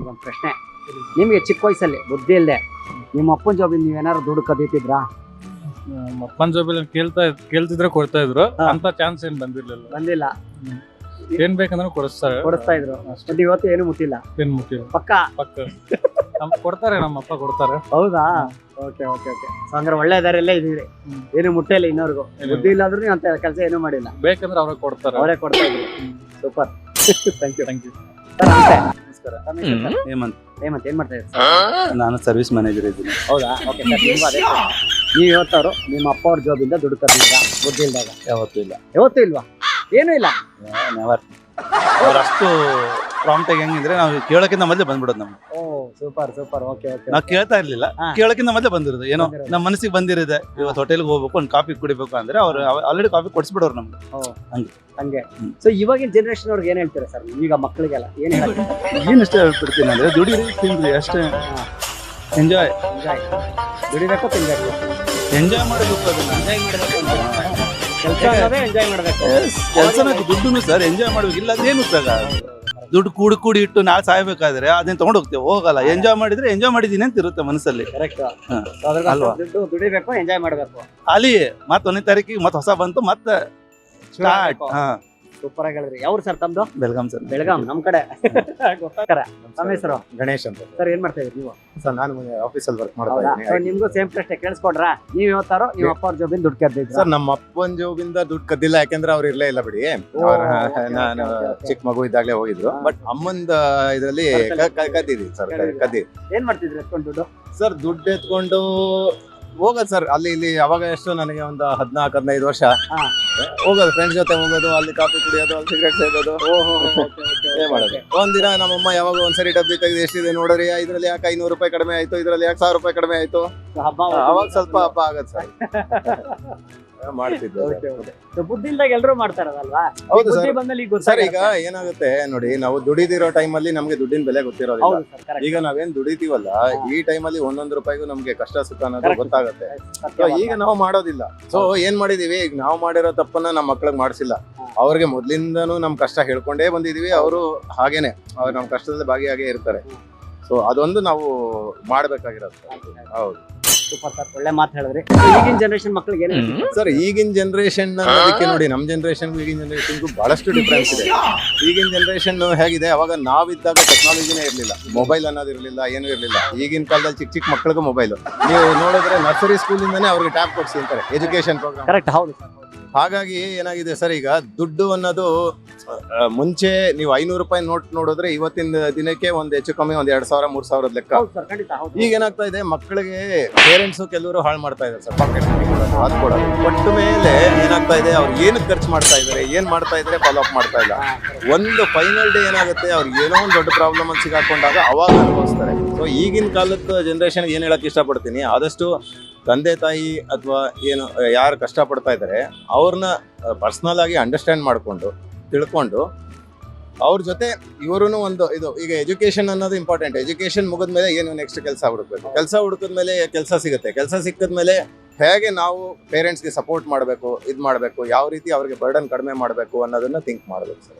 ನಿಮ್ಗೊಂದು ಪ್ರಶ್ನೆ. ನಿಮಗೆ ಚಿಕ್ಕ ವಯಸ್ಸಲ್ಲಿ ಬುದ್ಧಿ ಇಲ್ಲದೆ ನಿಮ್ಮ ಅಪ್ಪನ ಜಾಬಿಂದ ನೀವೇನಾದ್ರು ದುಡ್ಡು ಕದೀತಿದ್ರಾ? ನಮ್ಮ ಅಪ್ಪನ ಜೊತೆ ಕೇಳ್ತಾ ಕೇಳ್ತಿದ್ರೆ ಕೊಡ್ತಾ ಇದ್ರು. ಅಂತ ಚಾನ್ಸ್ ಏನ್ ಬಂದಿರ್ಲಿಲ್ಲ. ಬಂದಿಲ್ಲ. ಏನ್ ಬೇಕಂದ್ರೆ ಕೊಡಿಸ್ತಾರೆ. ಕೊಡಿಸ್ತಾ ಇದ್ರು. ಬಟ್ ಇವತ್ತು ಏನು ಮುಟ್ಟಿಲ್ಲ? ಏನು ಮುಟ್ಟಿಲ್ಲ. ಪಕ್ಕ? ಪಕ್ಕ. ನಮ್ ಕೊಡ್ತಾರೆ ನಮ್ಮ ಅಪ್ಪ ಕೊಡ್ತಾರೆ. ಹೌದಾ? Okay okay okay. ಅಂದ್ರೆ ಹಂಗಾರೆ ಒಳ್ಳೆ ದಾರಿಯಲ್ಲೇ ಇದೀವಿ ಏನು ಮುಟ್ಟಿಲ್ಲ ಇನ್ನೋರ್ಗು. ಬುದ್ಧಿ ಇಲ್ಲ. ಆದ್ರೂ ನೀವು ಅಂತ ಕೆಲಸ ಏನು ಮಾಡಿಲ್ಲ. ಬೇಕಂದ್ರೆ ಅವ್ರಿಗೆ ಕೊಡ್ತಾರೆ. ಅವರೇ ಕೊಡ್ತಾ ಇದ್ರು. Super. Thank you thank you ನಮಸ್ಕಾರ. ಹೇಮಂತ್. ಹೇಮಂತ್ ಏನ್ ಮಾಡ್ತಾ ಇದ್ದೀರಿ ನಾನು ಸರ್ವಿಸ್ ಮ್ಯಾನೇಜರ್ ಇದ್ದೀನಿ. ಹೌದಾ? ಓಕೆ ಸರ್ ನಿಮ್ಗೂ ಅದೇ ನೀವು ಇವತ್ತವರು ನಿಮ್ಮ ಅಪ್ಪ ಅವ್ರ ಜಾಬಿಂದ ದುಡ್ಡು ಕದ್ದಿದ್ರಾ ಬುದ್ಧಿ ಇಲ್ದಾಗ. ಯಾವತ್ತೂ ಇಲ್ಲ. ಯಾವತ್ತೂ ಇಲ್ವಾ? ಏನೂ ಇಲ್ಲ. ನೆವರ್ ಅವ್ರು ಅಷ್ಟು ಪ್ರಾಂಪ್ಟ್ ಆಗಿ ಹೆಂಗಿದ್ರೆ ನಾವು ಕೇಳೋಕ್ಕಿಂತ ಮೊದಲೇ ಬಂದ್ಬಿಡೋದು ನಮ್ಗೆ. ಓ ಸೂಪರ್ ಸೂಪರ್ ಓಕೆ ಓಕೆ ನಾವು ಕೇಳ್ತಾ ಇರ್ಲಿಲ್ಲ. ಹಾ. ಕೇಳೋಕ್ಕಿಂತ ಮೊದಲೇ ಬಂದಿರೋದು. ಏನೋ ಬಂದಿರೋದು. ನಮ್ಮ ಮನಸ್ಸಿಗೆ ಬಂದಿರೋದೆ. ಇವತ್ತು ಹೋಟೆಲ್ಗೆ ಹೋಗ್ಬೇಕು ಒಂದು ಕಾಫಿ ಕುಡಿಬೇಕು ಅಂದ್ರೆ ಅವ್ರು ಆಲ್ರೆಡಿ ಕಾಫಿ ಕೊಡಿಸ್ಬಿಡೋರು ನಮ್ಗೆ. ಹಂಗೆ. ಹ್ಮ್. ಸೊ ಇವಾಗಿನ ಜನರೇಷನ್ ಅವ್ರಿಗೆ ಏನ್ ಹೇಳ್ತೀರಾ ಸರ್ ಈಗ ಮಕ್ಕಳಿಗೆಲ್ಲ ಏನ್ ಹೇಳ್ತೀರಾ? ಏನು ಇಷ್ಟ ಹೇಳ್ಬಿಡ್ತೀನಿ ಅಂದ್ರೆ ದುಡೀರಿ ತಿನ್ರಿ ಅಷ್ಟೇ. ಎಂಜಾಯ್ ಎಂಜಾಯ್ ದುಡಿಬೇಕು ತಿನ್ಬೇಕು. ಎಂಜಾಯ್ ಮಾಡಬೇಕು ಅದನ್ನ ಎಂಜಾಯ್ ಮಾಡಬೇಕು ಕೆಲಸ ಅನ್ನೋದೇ ಎಂಜಾಯ್ ಮಾಡ್ಬೇಕು. ಕೆಲಸನ ದುಡ್ಡು ಸರ್ ಎಂಜಾಯ್ ಮಾಡ್ಬೇಕು. ಇಲ್ಲ ಅದೇನು ಉಪಯೋಗ ದುಡ್ಡು ಕೂಡಿ ಕೂಡಿ ಇಟ್ಟು ನಾಳೆ ಸಾಯ್ಬೇಕಾದ್ರೆ ಅದನ್ನ ತಗೊಂಡು ಹೋಗ್ತೇವೆ. ಹೋಗಲ್ಲ. ಎಂಜಾಯ್ ಮಾಡಿದ್ರೆ ಎಂಜಾಯ್ ಮಾಡಿದೀನಿ ಅಂತ ಇರುತ್ತೆ ಮನಸ್ಸಲ್ಲಿ. ಕರೆಕ್ಟ್ ಹಾ. ಅಲ್ವಾ ಅಲ್ವಾ? ದುಡ್ಡು ದುಡಿಬೇಕು ಎಂಜಾಯ್ ಮಾಡಬೇಕು. ಅಲ್ಲಿ ಮತ್ತೆ ಒಂದನೇ ತಾರೀಕಿಗೆ ಮತ್ತೆ ಹೊಸ ಬಂತು ಮತ್ತೆ ಸ್ಟಾರ್ಟ್ ಹಾ. ಸೂಪರ್ ಆಗಿ ಹೇಳಿದ್ರಿ. ಯಾವ್ರು ಸರ್ ತಮ್ದು? ಬೆಳಗಾಂ ಸರ್. ಬೆಳಗಾಂ ನಮ್ ಕಡೆ. ನಮ್ಮ ಹೆಸರು? ಗಣೇಶ್ ಅಂತ. ಸರ್ ಏನ್ ಮಾಡ್ತಾ ಇದ್ರಿ ನೀವು? ಸರ್ ನಾನು ಆಫೀಸಲ್ಲಿ ವರ್ಕ್ ಮಾಡ್ತಾ ಹೌದಾ? ಸೊ ಇದ್ದೀನಿ ನಿಮ್ಗೂ ಸೇಮ್ ಪ್ರಶ್ನೆ ಕೇಳಿಸ್ಕೊಡ್ರ? ನೀವ್ ಇವತ್ತಾರೋ ನಿಮ್ಮ ಅಪ್ಪ ಅವ್ರ ದುಡ್ಡು ಕದ್ದಿದ್ರ? ಸರ್ ನಮ್ಮ ಅಪ್ಪನ ಜೋಬಿಂದ ದುಡ್ಡು ಕದ್ದಿಲ್ಲ ಯಾಕಂದ್ರೆ ಅವ್ರು ಇರ್ಲೇ ಇಲ್ಲ ಬಿಡಿ. ಅವ್ರ okay, ನಾನು okay, okay. ಚಿಕ್ಕ ಮಗು ಇದ್ದಾಗಲೇ ಹೋಗಿದ್ರು. ಬಟ್ ಅಮ್ಮಂದ ಇದರಲ್ಲಿ ಕದ್ದಿದ್ದೀನಿ ಸರ್? ಕದ್ದಿ. ಏನ್ ಮಾಡ್ತಿದ್ರಿ ಎತ್ಕೊಂಡು ದುಡ್ಡು? ಸರ್ ದುಡ್ಡು ಎತ್ಕೊಂಡು ಹೋಗೋದು ಸರ್ ಅಲ್ಲಿ ಇಲ್ಲಿ ಅವಾಗ ಎಷ್ಟು ನನಗೆ ಒಂದು ಹದಿನಾಲ್ಕು ಹದಿನೈದು ವರ್ಷ. ಹೋಗೋದು ಫ್ರೆಂಡ್ಸ್ ಜೊತೆ ಹೋಗೋದು ಅಲ್ಲಿ ಕಾಫಿ ಕುಡಿಯೋದು ಅಲ್ಲಿ ಸಿಗರೇಟ್ ಸೇದೋದು. ಏನ್ ಮಾಡೋದು ಒಂದಿನ ನಮ್ಮಮ್ಮ ಯಾವಾಗ ಒಂದ್ಸರಿ ಡಬ್ಬಿ ತೆಗೆದು ಎಷ್ಟಿದೆ ನೋಡ್ರಿ ಇದ್ರಲ್ಲಿ ಯಾಕೆ ಐನೂರು ರೂಪಾಯಿ ಕಡಿಮೆ ಆಯ್ತು ಇದ್ರಲ್ಲಿ ಯಾಕೆ ಸಾವಿರ ರೂಪಾಯಿ ಕಡಿಮೆ ಆಯ್ತು? ಅವಾಗ ಸ್ವಲ್ಪ ಹಬ್ಬ ಆಗತ್ತೆ ಸರ್. ಮಾಡ್ತಿದ್ದೆ sir. So, ಬುದ್ಧಿ ಇಲ್ದಾಗ ಎಲ್ಲರೂ ಮಾಡ್ತಾರದಲ್ವಾ? ಹೌದು ಬುದ್ಧಿ ಸರ್. ಬಂದಲ್ಲಿ ಈಗ ಸರ್ ಈಗ ಏನಾಗುತ್ತೆ ನೋಡಿ ನಾವು ದುಡಿದಿರೋ ಟೈಮ್ ಅಲ್ಲಿ ನಮ್ಗೆ ದುಡ್ಡಿನ ಬೆಲೆ ಗೊತ್ತಿರೋದಿಲ್ಲ. ಈಗ ನಾವೇನ್ ದುಡಿತೀವಲ್ಲ ಈ ಅಲ್ಲಿ ಒಂದೊಂದು ರೂಪಾಯಿಗೂ ನಮ್ಗೆ ಕಷ್ಟ ಸುಖ ಅನ್ನೋದು ಗೊತ್ತಾಗುತ್ತೆ. ಈಗ ನಾವು ಮಾಡೋದಿಲ್ಲ. ಸೊ ಏನ್ ಮಾಡಿದೀವಿ? ಈಗ ನಾವು ಮಾಡಿರೋ ತಪ್ಪನ್ನ ನಮ್ಮ ಮಕ್ಳಿಗೆ ಮಾಡಿಸಿಲ್ಲ. ಅವ್ರಿಗೆ ಮೊದ್ಲಿಂದನೂ ನಮ್ ಕಷ್ಟ ಹೇಳ್ಕೊಂಡೇ ಬಂದಿದೀವಿ. ಅವರು ಹಾಗೇನೆ. ಅವ್ರು ನಮ್ ಕಷ್ಟದಲ್ಲಿ ಭಾಗಿಯಾಗೇ ಇರ್ತಾರೆ. ಸೊ ಅದೊಂದು ನಾವು ಮಾಡ್ಬೇಕಾಗಿರೋದು. ಹೌದು. ಸೂಪರ್ ಸರ್ ಒಳ್ಳೆ ಮಾತು ಹೇಳಿದ್ರಿ. ಈಗಿನ ಜನರೇಷನ್ ಮಕ್ಕಳಿಗೆ ಏನ್ ಸರ್ ಈಗಿನ ಜನರೇಷನ್ ಅದಕ್ಕೆ ನೋಡಿ ನಮ್ಮ ಜನರೇಷನ್ ಈಗಿನ ಜನರೇಷನ್ಗೂ ಬಹಳಷ್ಟು ಡಿಫ್ರೆನ್ಸ್ ಇದೆ. ಈಗಿನ ಜನರೇಷನ್ ಹೇಗಿದೆ ಅವಾಗ ನಾವಿದ್ದಾಗ ಟೆಕ್ನಾಲಜಿನೇ ಇರಲಿಲ್ಲ. ಮೊಬೈಲ್ ಅನ್ನೋದು ಇರಲಿಲ್ಲ ಏನೂ ಇರಲಿಲ್ಲ. ಈಗಿನ ಕಾಲದಲ್ಲಿ ಚಿಕ್ಕ ಚಿಕ್ಕ ಮಕ್ಕಳಿಗೂ ಮೊಬೈಲ್ ನೀವು ನೋಡಿದ್ರೆ ನರ್ಸರಿ ಸ್ಕೂಲಿಂದನೇ ಅವ್ರಿಗೆ ಟ್ಯಾಬ್ ಕೊಡ್ಸಿ ಅಂತಾರೆ ಎಜುಕೇಶನ್ ಪ್ರೋಗ್ರಾಮ್ ಕರೆಕ್ಟ್ ಹೌದು. ಹಾಗಾಗಿ ಏನಾಗಿದೆ ಸರ್ ಈಗ ದುಡ್ಡು ಅನ್ನೋದು ಮುಂಚೆ ನೀವು ಐನೂರು ರೂಪಾಯಿ ನೋಟ್ ನೋಡಿದ್ರೆ ಇವತ್ತಿನ ದಿನಕ್ಕೆ ಒಂದು ಹೆಚ್ಚು ಕಮ್ಮಿ ಒಂದ್ ಎರಡ್ ಸಾವಿರ ಮೂರ್ ಸಾವಿರದ ಲೆಕ್ಕ. ಈಗ ಏನಾಗ್ತಾ ಇದೆ ಮಕ್ಕಳಿಗೆ ಪೇರೆಂಟ್ಸ್ ಕೆಲವರು ಹಾಳು ಮಾಡ್ತಾ ಇದ್ದಾರೆ ಸರ್ ಪಾಕೆಟ್ ಅದು ಕೊಡೋದು. ಕೊಟ್ಟ ಮೇಲೆ ಏನಾಗ್ತಾ ಇದೆ ಅವ್ರು ಏನಕ್ಕೆ ಖರ್ಚು ಮಾಡ್ತಾ ಇದ್ದಾರೆ ಏನ್ ಮಾಡ್ತಾ ಇದ್ದಾರೆ ಫಾಲೋ ಅಪ್ ಮಾಡ್ತಾ ಇಲ್ಲ. ಒಂದು ಫೈನಲ್ ಡೇ ಏನಾಗುತ್ತೆ ಅವ್ರಿಗೆ ಏನೋ ಒಂದು ದೊಡ್ಡ ಪ್ರಾಬ್ಲಮ್ ಅಲ್ಲಿ ಸಿಗಾಕೊಂಡಾಗ ಅವಾಗ ಅನುಭವಿಸ್ತಾರೆ. ಸೊ ಈಗಿನ ಕಾಲದ ಜನರೇಷನ್ ಏನ್ ಹೇಳಕ್ ಇಷ್ಟಪಡ್ತೀನಿ ಆದಷ್ಟು ತಂದೆ ತಾಯಿ ಅಥವಾ ಏನು ಯಾರು ಕಷ್ಟಪಡ್ತಾ ಇದ್ದಾರೆ ಅವ್ರನ್ನ ಪರ್ಸ್ನಲ್ ಆಗಿ ಅಂಡರ್ಸ್ಟ್ಯಾಂಡ್ ಮಾಡ್ಕೊಂಡು ತಿಳ್ಕೊಂಡು ಅವ್ರ ಜೊತೆ ಇವರು ಒಂದು ಇದು, ಈಗ ಎಜುಕೇಶನ್ ಅನ್ನೋದು ಇಂಪಾರ್ಟೆಂಟ್ ಎಜುಕೇಶನ್ ಮುಗಿದ್ಮೇಲೆ ಏನು ನೆಕ್ಸ್ಟ್ ಕೆಲಸ ಹುಡುಕ್ಬೇಕು? ಕೆಲಸ ಹುಡುಕಿದ್ಮೇಲೆ ಕೆಲಸ ಸಿಗುತ್ತೆ. ಕೆಲಸ ಸಿಕ್ಕಿದ್ಮೇಲೆ ಹೇಗೆ ನಾವು ಪೇರೆಂಟ್ಸ್ಗೆ ಸಪೋರ್ಟ್ ಮಾಡಬೇಕು, ಇದು ಮಾಡಬೇಕು, ಯಾವ ರೀತಿ ಅವ್ರಿಗೆ ಬರ್ಡನ್ ಕಡಿಮೆ ಮಾಡಬೇಕು ಅನ್ನೋದನ್ನು ಥಿಂಕ್ ಮಾಡಬೇಕು ಸರ್.